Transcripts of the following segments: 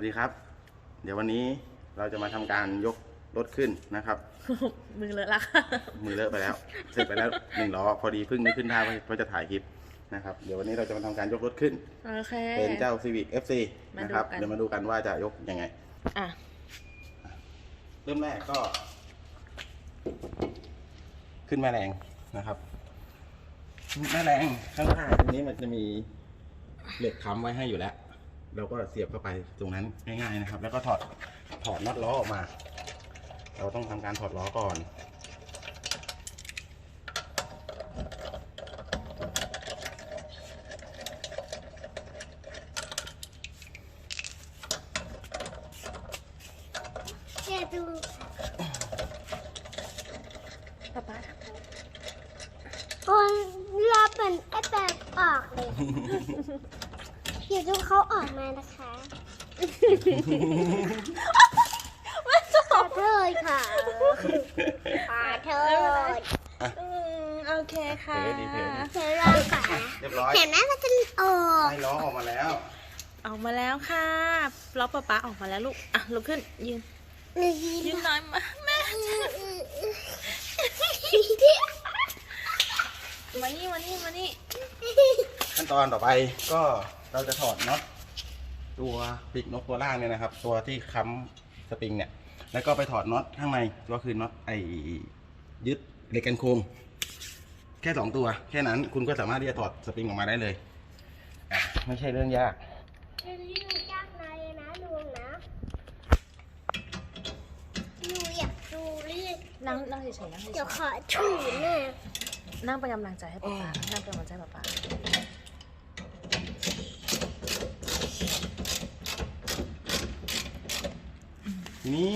วัสดีครับ เดี๋ยววันนี้เราจะมาทำการยกรถขึ้นนะครับ มือเลอะละค่ะมือเลอะไปแล้ว เสร็จไปแล้วหนึ่งล้อพอดีเพิ่งนึกขึ้นท่าว่าว่าจะถ่ายคลิปนะครับ เดี๋ยววันนี้เราจะมาทำการยกรถขึ้นโอเคเป็นเจ้า Civic FC มาดูนะครับกันเดี๋ยวมาดูกันว่าจะยกยังไงอะเริ่มแรกก็ ขึ้นแม่แรงนะครับแม่แรงข้างๆตรงนี้มันจะมีเหล็กค้ำไว้ให้อยู่แล้ว เราก็เสียบเข้าไปตรงนั้นง่ายๆนะครับ แล้วก็ถอดถอดน็อตล้อออกมา เราต้องทำการถอดล้อก่อนเดี๋ยวดูป๊าป๊าคนรอเป็นไอ้แบบออกเลย เดี๋ยวดูเขาออกมานะคะขอโทษค่ะขอโทษอืมโอเคค่ะเผลอดีเผลอดี เดี๋ยวรอก่อนนะเรียบร้อยเห็นไหมมันจะออกได้ล้อออกมาแล้ว ออกมาแล้วค่ะล้อป๊าป๊าออกมาแล้วลูก อะลุกขึ้นยืนยืนหน่อยมาแม่ มานี่มานี่มานี่ ขั้นตอนต่อไปก็เราจะถอดน็อตตัวปีกนกตัวล่างเนี่ยนะครับ ตัวที่ค้ำสปริงเนี่ย แล้วก็ไปถอดน็อตข้างในก็คือน็อตไอยึดเหล็กกันโครงแค่สองตัว แค่นั้นคุณก็สามารถที่จะถอดสปริงออกมาได้เลยอะไม่ใช่เรื่องยากเดี๋ยวนี้หนูยากนะเลยนะลุงนะหนูอยากดูเรื่องนั่งนั่งเฉยๆนั่งเฉเดี๋ยวยขอถูหน่อยๆนั่งเป็นกำลังใจให้ป๊าป๊านั่งเป็นกำลังใจให้ป๊าป๊า ทีนี้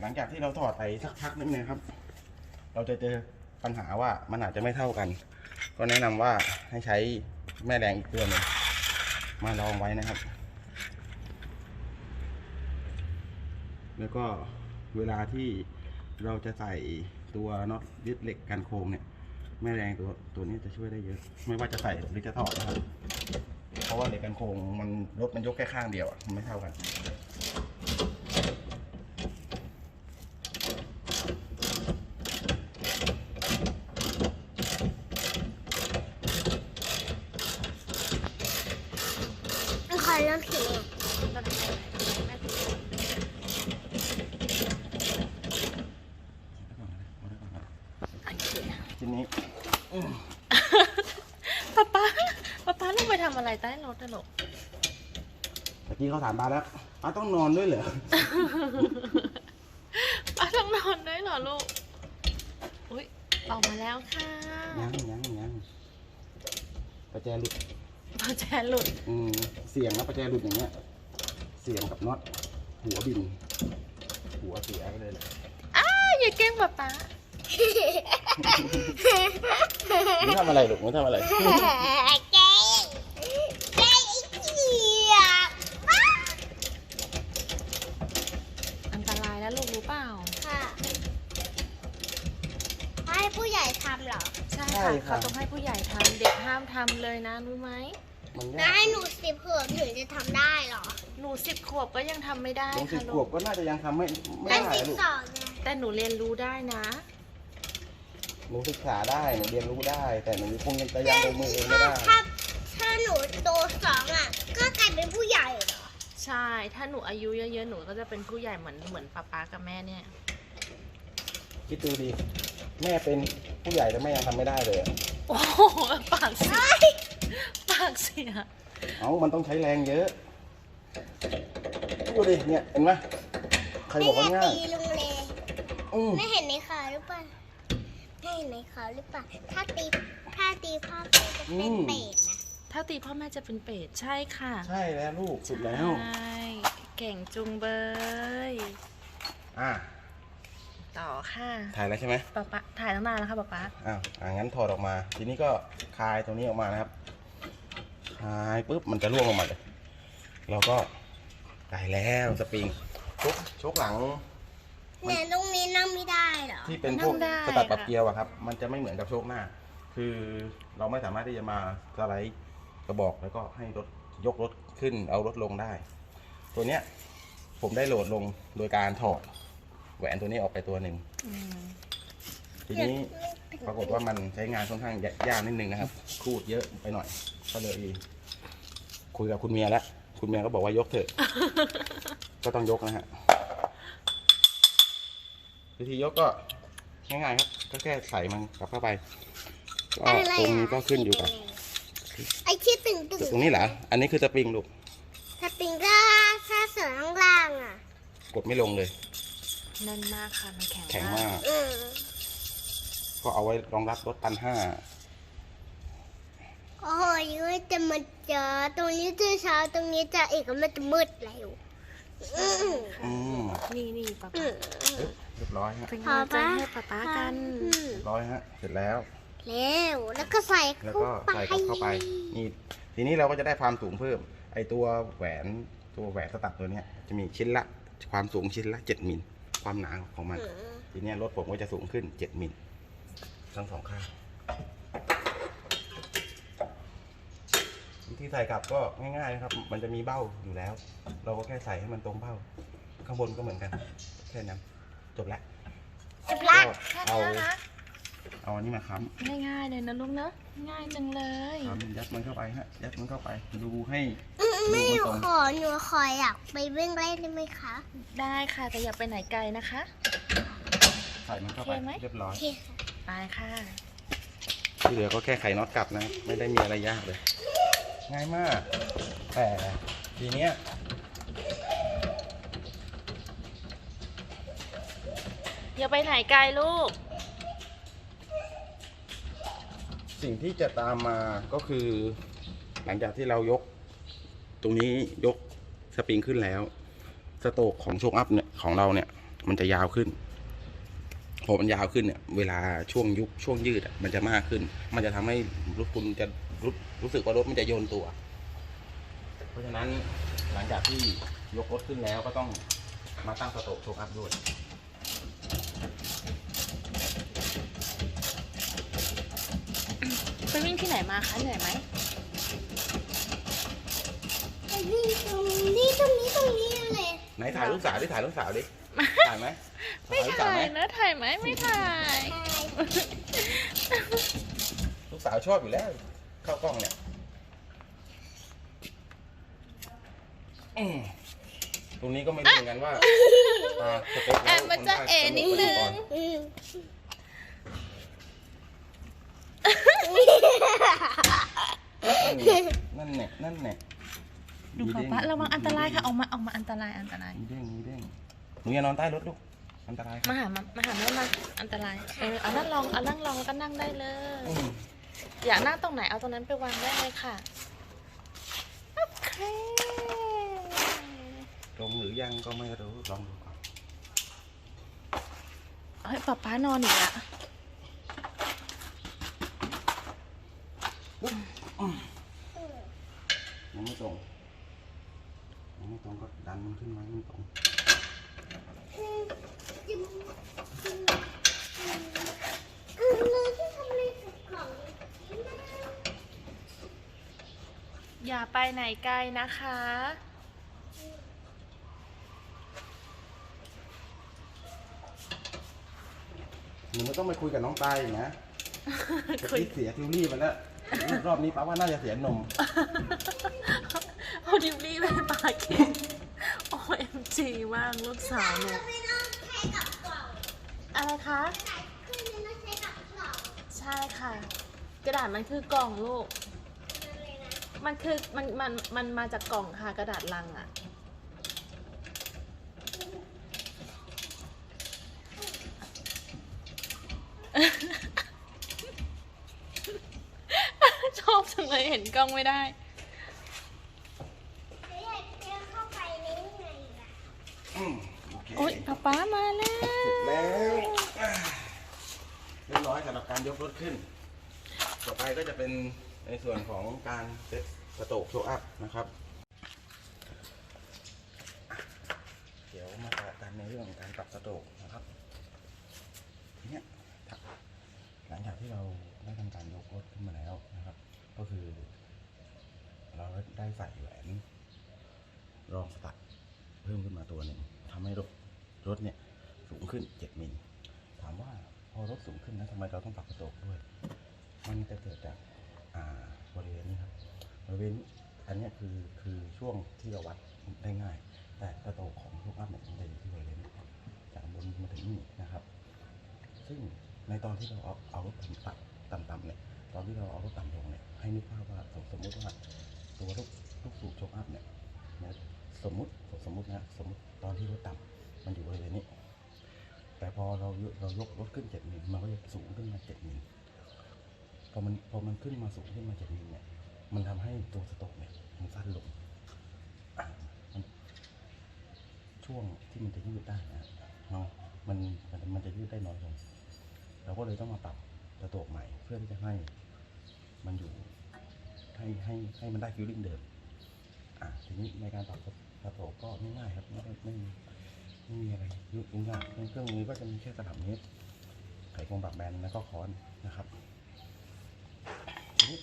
หลังจากที่เราถอดไปสักพักนึงนะครับ เราจะเจอปัญหาว่ามันอาจจะไม่เท่ากัน ก็แนะนำว่าให้ใช้แม่แรงอีกตัวหนึ่งมาลองไว้นะครับ แล้วก็เวลาที่เราจะใส่ตัวน็อตยึดเหล็กกันโครงเนี่ยแม่แรงตัวตัวนี้จะช่วยได้เยอะ ไม่ว่าจะใส่หรือจะถอดนะครับ เพราะว่าเหล็กกันโครงมันรถมันยกแค่ข้างเดียวอะมันไม่เท่ากัน ขอเริ่มผิด ทีนี้ ป๊าป๊าป๊าป๊าลงไปทำอะไรใต้รถตลก เมื่อกี้เขา ถามมาแล้วป้าต้องนอนด้วยเหรอป๊าต้องนอนด้วยเหรอลูก อุ้ยออกมาแล้วค่ะยังยังยังประแจหลุดพอแจหลุด อืม เสียงนะประแจหลุดอย่างเงี้ย เสียงกับน็อตหัวบิน หัวเสียไปเลยแหละอ้าวอย่าแกล้งป๊าป๊ามึงทำอะไรลูกมึงทำอะไร เจ๊เจ๊เกียบ อันตรายแล้วลูกรู้เปล่า ค่ะให้ผู้ใหญ่ทำเหรอ ใช่ ใช่ ค่ะค่ะ เขาต้องให้ผู้ใหญ่ทำเด็กห้ามทำเลยนะรู้ไหม มันแล้ยาวกให้หนูสิบขวบถึงจะทำได้เหรอหนูสิบขวบก็ยังทำไม่ได้ลงสิบค่ะขลูวบกก็น่าจะยังทำไม่ไม่แล้วได้สิบลูกสองไงแต่หนูเรียนรู้ได้นะ หนูศึกษาได้หนูเรียนรู้ได้ แต่หนูคงยังจะยังลงมือเองไม่ถ้าได้ถ้าถ้าหนูโตสองอะ ก็กลายเป็นผู้ใหญ่เหรอใช่ ถ้าหนูอายุเยอะๆ หนูก็จะเป็นผู้ใหญ่เหมือนเหมือนป๊าป๊ากับแม่เนี่ย คิดดูดิ แม่เป็นผู้ใหญ่แล้วแม่ยังทำไม่ได้เลยอะโอ้โหปากเสียปากเสียเอ้ามันต้องใช้แรงเยอะ ดูดิ เนี่ย เห็นไหมใครบอกว่าง่ายตีลุงเลอืมไม่เห็นในข่าวหรือเปล่าไม่เห็นในข่าวหรือเปล่าถ้าตีถ้าตีพ่อแม่จะเป็นเปรตนะถ้าตีพ่อแม่จะเป็นเปรตใช่ค่ะใช่แล้วลูกสุดแล้ว ใช่เก่งจุงเบย อ่า ต่อค่ะถ่ายแล้วใช่ไหมป๊าป๊าถ่ายตั้งนานแล้วค่ะป๊าป๊าอ้าวอ่างั้นถอดออกมา ทีนี้ก็คลายตรงนี้ออกมานะครับคลายปุ๊บมันจะร่วงลงมาเลยเราก็ได้แล้วสปริงชุกชกหลังเนี่ยตรงนี้นั่งไม่ได้เหรอที่เป็นพวกสตัดปรับเกียร์อะครับ มันจะไม่เหมือนกับโชคหน้า คือเราไม่สามารถที่จะมาสไลด์กระบอกแล้วก็ให้รถยกรถขึ้นเอารถลงได้ ตัวเนี้ยผมได้โหลดลงโดยการถอด แหวนตัวนี้ออกไปตัวหนึ่งอืมทีนี้ปรากฏว่ามันใช้งานค่อนข้างยากนิดนึงนะครับ คูดเยอะไปหน่อยก็เลยคุยกับคุณเมียแล้ว คุณเมียก็บอกว่ายกเถอะ ก็ต้องยกนะฮะวิธียกก็ง่ายๆครับ ก็แค่ใส่มันกลับเข้าไปก็อะไรตรงอะนี้ก็ขึ้นอยู่กับไอ้ที่ตึงตึงตรงนี้เหรอ อันนี้คือสปริงลูกถ้าตึงก็ถ้าส่วนข้างล่างอะ กดไม่ลงเลย แน่นมากค่ะมันแข็งแข็งมากอืมก็เอาไว้รองรับรถตันห้าโอ้ยว่าจะมาเจอตรงนี้จะเช้าตรงนี้จะอีกก็มันจะมืดแล้วอืมอืมนี่นี่ป๊าอืป๊ามเรียบร้อยฮะเป็นกำลังใจให้ป๊าป๊ากันอืมเรียบร้อยฮะเสร็จแล้วแล้วแล้วก็ใส่แล้วเข้าก็ไปใส่กลับเข้าไปนี่ทีนี้เราก็จะได้ความสูงเพิ่ม ไอตัวแหวนตัวแหวนสตัดตัวเนี้ยจะมีชิ้นละความสูงชิ้นละเจ็ดมิล ความหนาของมันอืมทีเนี้ยรถผมก็จะสูงขึ้นเจ็ดมิลทั้งสองข้างวิธีใส่กลับก็ง่ายๆนะครับ มันจะมีเบ้าอยู่แล้ว เราก็แค่ใส่ให้มันตรงเบ้า ข้างบนก็เหมือนกัน แค่นั้นจบแล้วจะพลาดแค่เอานี้นะคะเอาอันนี้มาค้ำง่ายๆเลยนะลูกเนอะง่ายจังเลยค้ำยัดมันเข้าไปฮะยัดมันเข้าไป ดูให้อืม ไม่ดูมันตรงขอหนูขออยากไปวิ่งเล่นได้ไหมคะ ได้ค่ะแต่อย่าไปไหนไกลนะคะใส่มันเข้าไปโอเคไหมเรียบร้อยโอเคค่ะไปค่ะที่เหลือก็แค่ไขน็อตกลับนะครับไม่ได้มีอะไรยากเลย ง่ายมาก แต่ทีเนี้ยอย่าไปไหนไกลลูก สิ่งที่จะตามมาก็คือ หลังจากที่เรายก ตรงนี้ยกสปริงขึ้นแล้ว สโตกของโชคอัพเนี่ยของเราเนี่ย มันจะยาวขึ้นพอมันยาวขึ้นเนี่ยเวลาช่วงยุบช่วงยืดมันจะมากขึ้น มันจะทำให้รถคุณจะรู้รู้สึกว่ารถมันจะโยนตัว เพราะฉะนั้นหลังจากที่ยกรถขึ้นแล้วก็ต้องมาตั้งสโตกโชคอัพด้วยไปวิ่งที่ไหนมาคะเหนื่อยไหม ไปวิ่งตรงนี้ตรงนี้ตรงนี้เลยไหนถ่ายลูกสาวดิถ่ายลูกสาวดิถ่ายไหมไม่ลูกสาวถ่าไหมยนะถ่ายไหมไม่ถ่าย ลูกสาวชอบอยู่แล้ว เข้ากล้องเนี่ยอืมตรงนี้ก็ไม่รู้เหมือนกันว่าอ่าสเปคแอบมาจะเอนิดนึงอืมนั่นเนี่ยนั่นเนี่ย ดูป๊าป๊าระวังอันตรายค่ะออกมาออกมาอันตรายอันตรายมีเด้งมีเด้งหนูอย่านอนใต้รถลูกอันตรายมาหามามาหาแม่มาอันตรายเออเอานั่งลองเอานั่งลองก็นั่งได้เลยอืมอยากนั่งตรงไหนเอาตรงนั้นไปวางได้เลยค่ะโอเคตรงหรือยังก็ไม่รู้ลองดูก่อนเฮ้ยป๊าป๊านอนอีกอะยังไม่ตรงยัง ไม่ตรงก็ดันมันขึ้นมาให้มันตรงอืมเราจะทำอะไรกับของนี้นะอย่าไปไหนไกลนะคะ หนูไม่ต้องไปคุยกับน้องตายอีกนะคุย ที่เสียทิวลี่ไปแล้ว รอบนี้ป้าว่าน่าจะเสียนม เอดิบลี่ไปปากกินโอ้เอ็มจีมากลูกสาวหนูไม่ต้อะไรคะ ใช่ค่ะ กระดาษมันคือกล่องลูก มันคือมันมันมันมาจากกล่องค่ะกระดาษลังอะชอบจังเลยเห็นกล้องไม่ได้ เดี๋ยวอยากจะเข้าไปในนี้ไงล่ะ อืมโอเค โอ๊ยป๊าป๊ามาแล้ว เสร็จแล้วอ่าเรียบร้อยสำหรับ การยกรถขึ้น ต่อไปก็จะเป็นในส่วนของการเซ็ตกระโตกโชว์อัพนะครับ เดี๋ยวมาต่อกันในเรื่องของการปรับกระโตกทีเนี้ยถ้าหลังจากที่เราได้ทำการยกรถขึ้นมาแล้วนะครับ ก็คือ เราได้ใส่แหวน รองสตัดเพิ่มขึ้นมาตัวหนึ่งทำให้รถรถเนี่ยสูงขึ้น 7 มิล ถามว่าพอรถสูงขึ้น นะทำไมเราต้องปรับกระจกด้วย มันจะเกิดจากอ่าบริเวณนี้ครับบริเวณอันนี้คือคือช่วงที่เราวัดได้ง่าย แต่กระโตกของลูกอัพเนี่ยมันจะอยู่ที่บริเวณนี้จากบนมาถึงนี่นะครับ ซึ่งในตอนที่เราเอาเอารถต่ำต่ำต่ำๆเนี่ยตอนที่เราเอารถต่ำลงเนี่ยให้นึกภาพว่าสมมติว่าตัวลูกลูกสูบโชคอัพเนี่ยนะสมมติสมมตินะสมมติตอนที่รถต่ำมันอยู่บริเวณนี้ แต่พอเราเรายกรถขึ้นเจ็ดมิลมันก็จะสูงขึ้นมาเจ็ดมิลพอมันพอมันขึ้นมาสูงขึ้นมาเจ็ดมิลเนี่ย มันทำให้ตัวสโตกเนี่ยมันสั้นลงช่วงที่มันจะยืดได้นะเนาะมันมันมันจะยืดได้น้อยลงเราก็เลยต้องมาปรับสโตกใหม่ เพื่อที่จะให้มันอยู่ให้ให้ให้มันได้ฟิลลิ่งเดิมอะทีนี้ในการปรับสโตกก็ง่ายๆครับไม่ไม่ ไม่มีอะไรยุ่งยากเครื่องมือก็จะมีแค่ตลับเมตรไขควงปรับแบนแล้วก็ค้อนนะครับทีนี้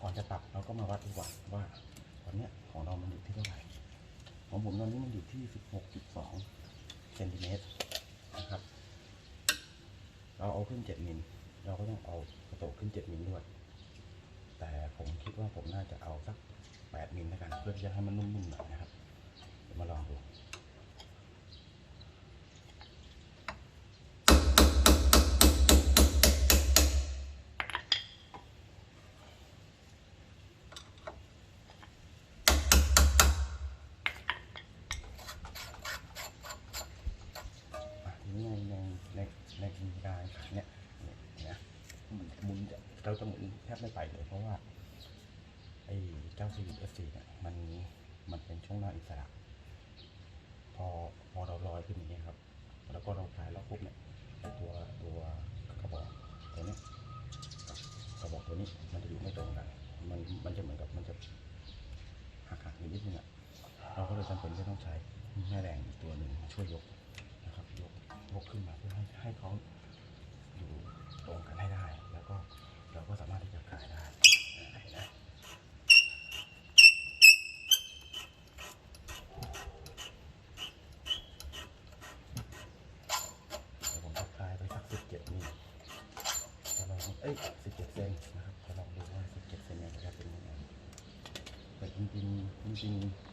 ก่อนจะปรับเราก็มาวัดดีกว่าว่าตอนเนี้ยของเรามันอยู่ที่เท่าไหร่ของผมตอนนี้มันอยู่ที่ 16.2เซนติเมตรนะครับ เราเอาขึ้น 7มิลเราก็ต้องเอากระโตกขึ้น 7มิลด้วย แต่ผมคิดว่าผมน่าจะเอาสัก 8มิลแล้วกัน เพื่อจะให้มันนุ่มๆหน่อยนะครับ เดี๋ยวมาลองดู เนี่ยเนี่ยนะหมุนจะเราจะหมุนแทบไม่ไปเลย เพราะว่าไอ้เจ้าซีเอสซีเนี่ยมันมันเป็นช่วงหน้าอิสระ พอพอเราลอยขึ้นอย่างเงี้ยครับ แล้วก็เราคลายล็อกปุ๊บเนี่ยตัวตัวกระบอกตัวนี้กระบอกตัวนี้มันจะอยู่ไม่ตรงกันมันมันจะเหมือนกับมันจะหักหักนิดนึงอะเราก็เลยจำเป็นที่ต้องใช้แม่แรงอีกตัวหนึ่งช่วยยกนะครับยกยกขึ้นมาเพื่อให้ให้เขา ตรงกันให้ได้ แล้วก็เราก็สามารถที่จะขายได้นไหมเดี๋ยวผมจะคลายไปสักสิบเจ็ดมิลจะลองเอ้ยสิบเจ็ดเซนนะครับจะลองดูว่าสิบเจ็ดเซนเนี่ยจะเป็นยังไงแต่จริงๆจริงๆ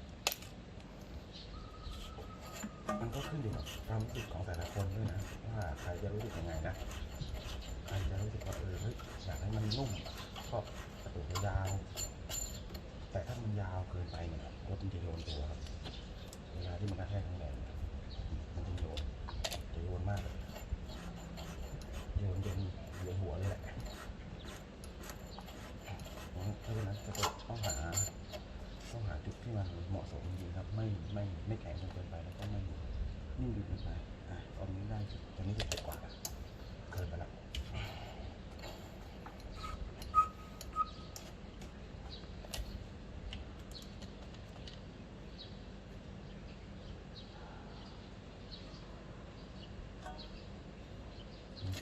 มันก็ขึ้นอยู่กับความรู้สึกของแต่ละคนด้วยนะว่าใครจะรู้สึกยังไงนะ อย่าเออเฮ้ยากให้มันนุ่มก็กระตุกยาว แต่ถ้ามันยาวเกินไปเนี่ยรถมันจะโยนตัวครับเวลาที่มันกระแทกแรงเนี่ยมันจะโยนจะโยนมากเลยโยนจนเหลือหัวเลยแหละเพราะฉะนั้นกระตุกต้องหา ต้องหาจุดที่มันเหมาะสมจริงๆครับ ไม่ไม่ไม่แข็งจนเกินไปแล้วก็ไม่นิ่มจนเกินไปอะตอนนี้ได้สุดตอนนี้จะเจ็ดกว่าละเกินไปละ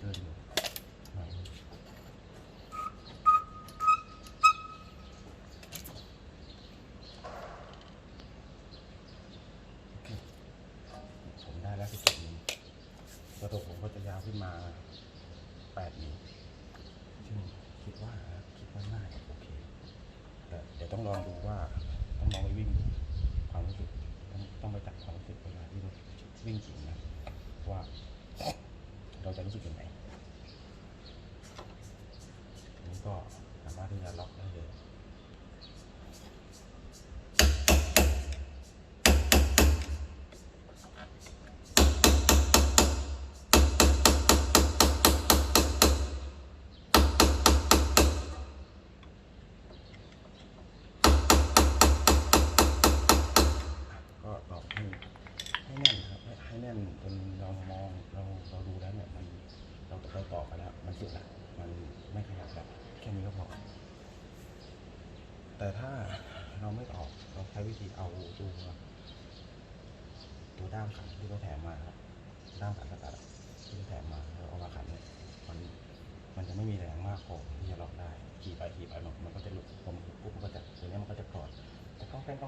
เกินอยู่หน่อยผมได้แล้วสิบเจ็ดมิลกระโดดผมก็จะยาวขึ้นมาแปดมิลซึ่งคิดว่าคิดว่าน่าจะโอเคแต่เดี๋ยวต้องลองดูว่าต้องลองไปวิ่งความรู้สึกต้องต้องไปจับความรู้สึกเวลาที่วิ่งจริง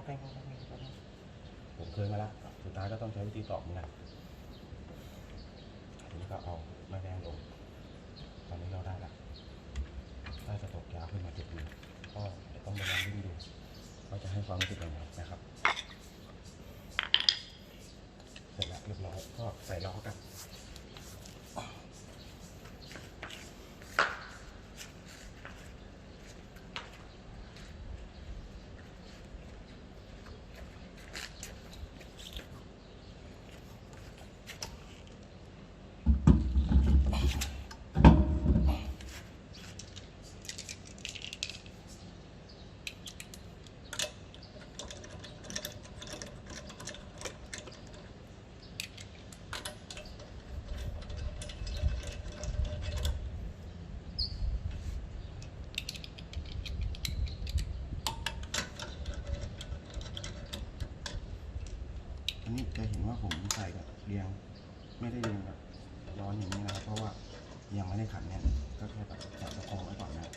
ก้องแกงก้องแกงก้องแป้งแกงเคยมาแล้วสุดท้ายก็ต้องใช้วิธีตอกเหมือนกันทีนี้ก็เอาม่แดงลง ตอนนี้เราได้ละได้สะโพกยาวขึ้นมาจุดหนึงก็เดี๋ยวต้องไปลองวิ่งดูว่าจะให้ความรู้สึกยังไงนะครับ เสร็จแล้วเรียบร้อยก็ใส่ล้อกันนี้จะเห็นว่าผมใส่กับเรียง ไม่ได้เรียงแบบย้อนอย่างนี้นะครับ เพราะว่ายังไม่ได้ขันแน่นก็แค่แบบจับประคองไว้ก่อนนะ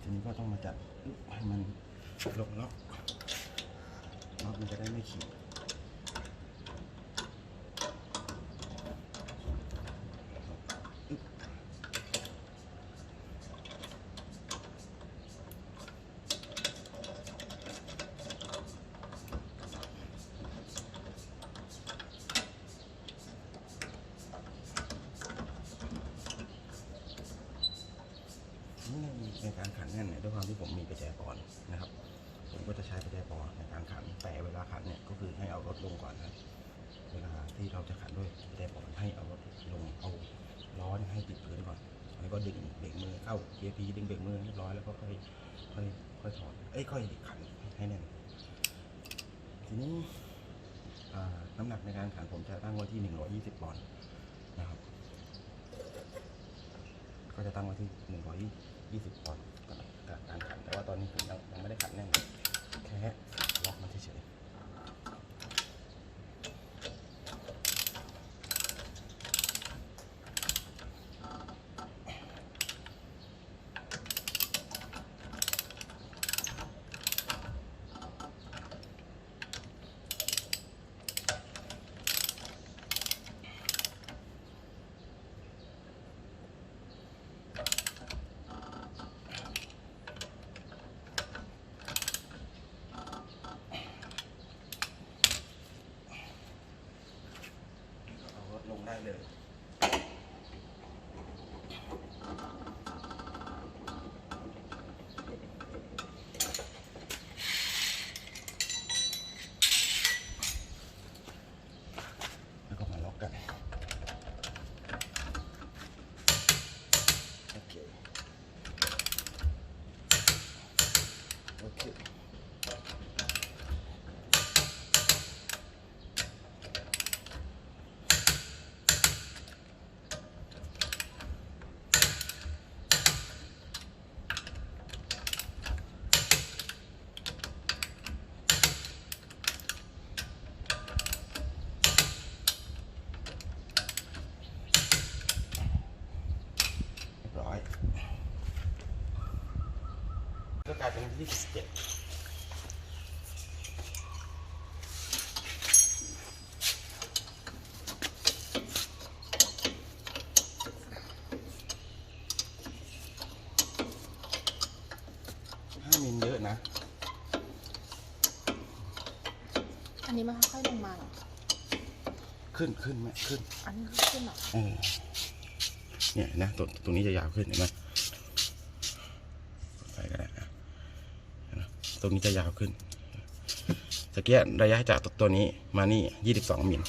ทีนี้ก็ต้องมาจัดให้มัน ลงเนาะเนาะมันจะได้ไม่ขีด นี่ในการขันแน่นเนี่ยด้วยความที่ผมมีประแจปอนนะครับ ผมก็จะใช้ประแจปอนในการขันแต่เวลาขันเนี่ยก็คือให้เอารถลงก่อนนะเวลาที่เราจะขันด้วยประแจปอนให้เอารถลงเอาล้อเนี่ยให้ติดพื้นก่อนแล้วก็ดึงเบรกมือเข้าเกี ยพีดึงเบรกมือเรียบร้อยแล้วก็ค่อยค่อยค่อยถอดเอ้ยค่อยขันให้แน่นทีนี้น้ำหนักในการขันผมจะตั้งไว้ที่ 120ปอนด์นะครับ ก็จะตั้งไว้ที่หนึ่งร้อยยี่สิบปอนด์กับการขันแต่ว่าตอนนี้ผมยังยังไม่ได้ขันแน่นแค่ล็อกมันเฉยๆเอารถลงได้เลย แล้วก็มาล็อกกัน โอเค โอเค เรียบร้อย ก็กลายเป็นที่สิบเจ็ดห้ามิลเยอะนะ อันนี้มันค่อยๆลงมาเหรอ ขึ้นขึ้นไหมขึ้นอันนี้ขึ้นเหรอ เออเนี่ยนะตัวตรงนี้จะยาวขึ้นเห็นไหมไปก็ได้นะเห็นไหมต รงนี้จะยาวขึ้นตะเกียระยะจากตัวนี้มานี่ยี่สิบสองมิล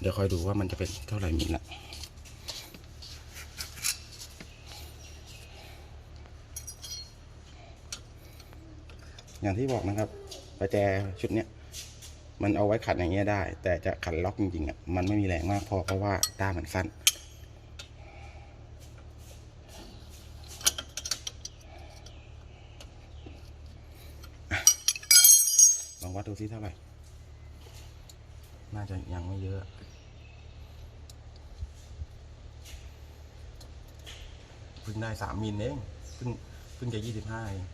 เดี๋ยวคอยดูว่ามันจะเป็นเท่าไหร่มิลละอย่างที่บอกนะครับประแจชุดเนี้ยมันเอาไว้ขัดอย่างเงี้ยได้ แต่จะขัดล็อกจริงๆอะมันไม่มีแรงมากพอเพราะว่าด้ามมันสั้น ดูซิเท่าไหร่ น่าจะยังไม่เยอะ เพิ่งได้สามมิลเอง เพิ่งเพิ่งจะยี่สิบห้าเอง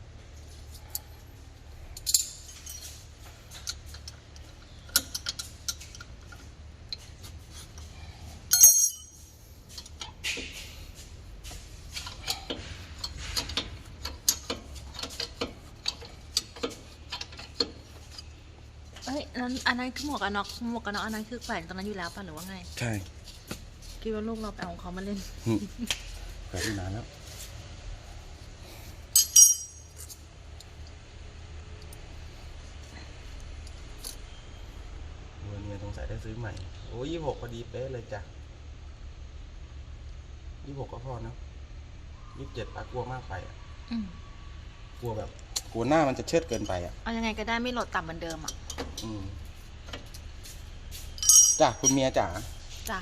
นนั้นอันนั้นคือหมวกกันน็อกหมวกกันน็อกอันนั้นคือแขวนตรงนั้นอยู่แล้วป่ะหรือว่าไงใช่คิดว่าลูกเราไปเอาของเขามาเล่นแปดนานแล้ววันนี้สงสัยได้ซื้อใหม่ โอ้ยี่หกพอดีเป๊ะเลยจ้ะยี่หกก็พอนะยี่สิบเจ็ดปากลัวมากไปอะอืมกลัวแบบกลัวหน้ามันจะเชิดเกินไปอะ เอายังไงก็ได้ไม่โหลดต่ำเหมือนเดิมอะ อืม จ้ะคุณเมียจ๋าจ้ะ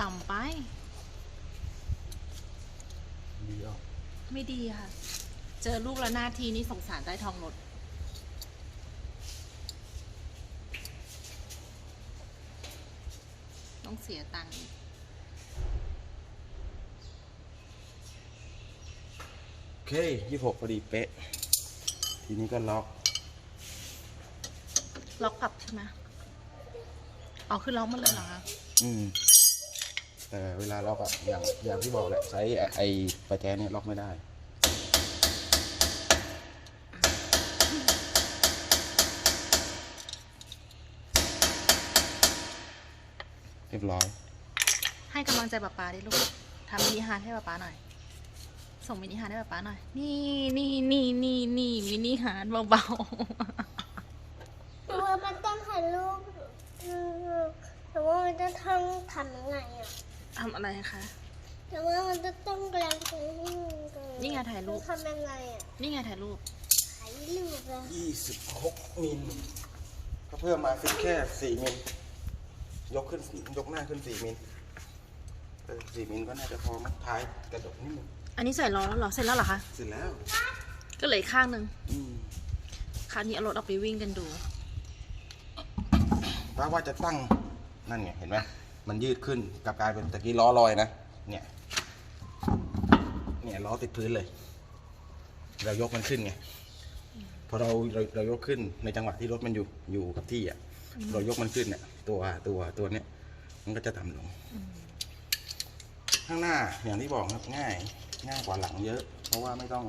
ต่ำไป ดีออกไม่ดีค่ะ เจอลูกแล้วหน้าทีนี้สงสารใต้ทองรถต้องเสียตังค์อีกโอเคยี่หกพอดีเป๊ะ ทีนี้ก็ล็อกล็อกกลับใช่ไหมอ๋อคือล็อกหมาเลยเหรอคะอืมแต่เวลาล็อกอะอย่างอย่างที่บอกแหละใช้ไอ้ไอ้ประแจเนี่ยล็อกไม่ได้ เรียบร้อย ให้กำลังใจป๊าป๊าดิลูกทำมินิฮาร์ทให้ป๊าป๊าหน่อย ส่งมินิฮาร์ทให้ป๊าป๊าหน่อย นี่นี่นี่นี่นี่มินิฮาร์ทเบาแต่ว่ามันต้องถ่ายรูปแต่ว่ามันจะทำทำยังไงอะๆทำอะไรคะแต่ว่ามันจะต้องแรงตรงนี้นี่ไงถ่ายรูป ทำยังไงอะนี่ไงถ่ายรูป ถ่ายรูปอะ26 มิลก็เพิ่มมาสิแค่ 4 มิล ยกขึ้น ยกหน้าขึ้น 4 มิล เออ 4 มิลก็น่าจะพอมั้งท้ายกระดกนิดนึง อันนี้ใส่ล้อแล้วเหรอ เสร็จแล้วเหรอคะ เสร็จแล้ว ก็เหลืออกข้างหนึ่งอืมคราวนี้เอารถออกไปวิ่งกันดู ป้าว่าจะตั้งนั่นไงเห็นไหมมันยืดขึ้นกลับกลายเป็นตะกี้ล้อลอยนะเนี่ยเนี่ยล้อติดพื้นเลย เรายกมันขึ้นไงพอเราเราเรายกขึ้นในจังหวะที่รถมันอยู่อยู่กับที่อะเรายกมันขึ้นเนี่ยตัวตัวตัวเนี้ยมันก็จะต่ำลง ข้างหน้าอย่างที่บอกครับง่าย ง่ายกว่าหลังเยอะ เพราะว่าไม่ต้อง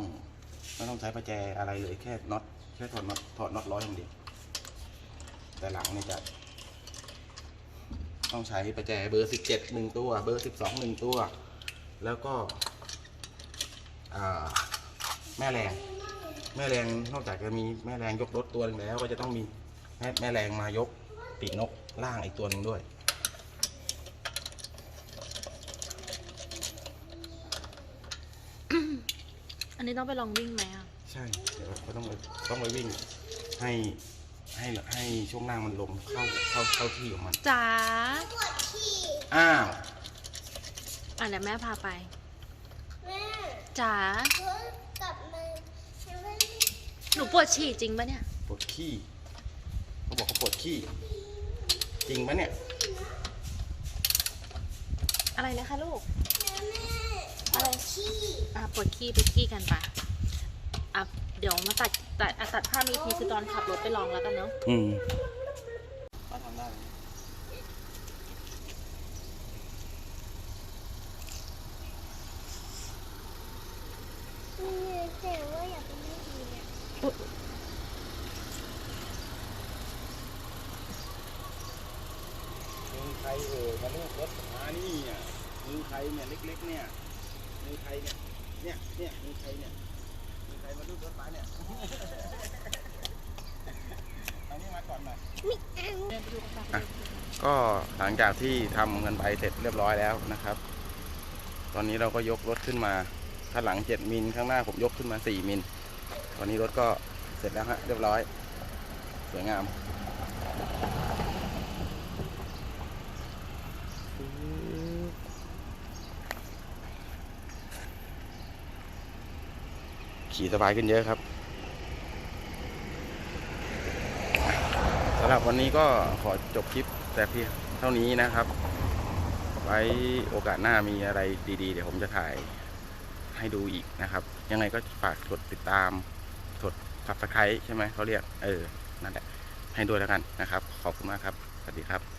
ไม่ต้องใช้ประแจอะไรเลยแค่น็อตแค่ถอดน็อตถอดน็อตร้อยอย่างเดียวแต่หลังเนี่ยจะต้องใช้ประแจเบอร์สิบเจ็ดหนึ่งตัว เบอร์สิบสองหนึ่งตัว แล้วก็แม่แรงแม่แรงนอกจากจะมีแม่แรงยกรถตัวนึงแล้ว ก็จะต้องมีแม่แม่แรงมายกปีกนกล่างอีกตัวหนึ่งด้วย นนี้ต้องไปลองวิ่งไหมอะ ใช่ เดี๋ยวเราต้องไปต้องไปวิ่ง ให้ให้ให้ช่วงล่างมันลมเข้าเข้าเข้าที่ของมันจ๋า ปวดฉี่อ้าวอะเดี๋ยวแม่พาไป แม่จ๋า เพิ่งกลับมาฉันไม่ได้หนูปวดฉี่จริงปะเนี่ย ปวดขี้เขาบอกเขาปวดขี้จริงปะเนี่ย อะไรนะคะลูกแม่ ปวดขี้อะปวดขี้ไปขี้กันปะอะเดี๋ยวมาตัดตัดอะตัดภาพมีทีคือตอนขับรถไปลองแล้วกันเนาะอืมก็ทำได้ มีเสียงว่าอยากเป็นแม่ดีเนี่ย มือใครเอ่ยมาลูกรถมานี่อะมือใครเนี่ยเล็กๆเนี่ยมือใครเนี่ยเนี่ยเนี่ยมือใครเนี่ยมือใครมาลูกรถมาเนี่ยเอานี่มาก่อนหน่อย ไม่เอา เดินไปดูกันปะ อะ ก็หลังจากที่ทำกันไปเสร็จเรียบร้อยแล้วนะครับ ตอนนี้เราก็ยกรถขึ้นมาข้างหลัง 7 มิลข้างหน้าผมยกขึ้นมา 4 มิลตอนนี้รถก็เสร็จแล้วฮะเรียบร้อย สวยงามขี่สบายขึ้นเยอะครับสำหรับวันนี้ก็ขอจบคลิป แต่เพียงเท่านี้นะครับ ไว้โอกาสหน้ามีอะไรดี ๆ เดี๋ยวผมจะถ่ายให้ดูอีกนะครับ ยังไงก็ฝากกดติดตามกด subscribe ใช่ไหมเขาเรียก เออ นั่นแหละ ให้ด้วยแล้วกันนะครับ ขอบคุณมากครับ สวัสดีครับ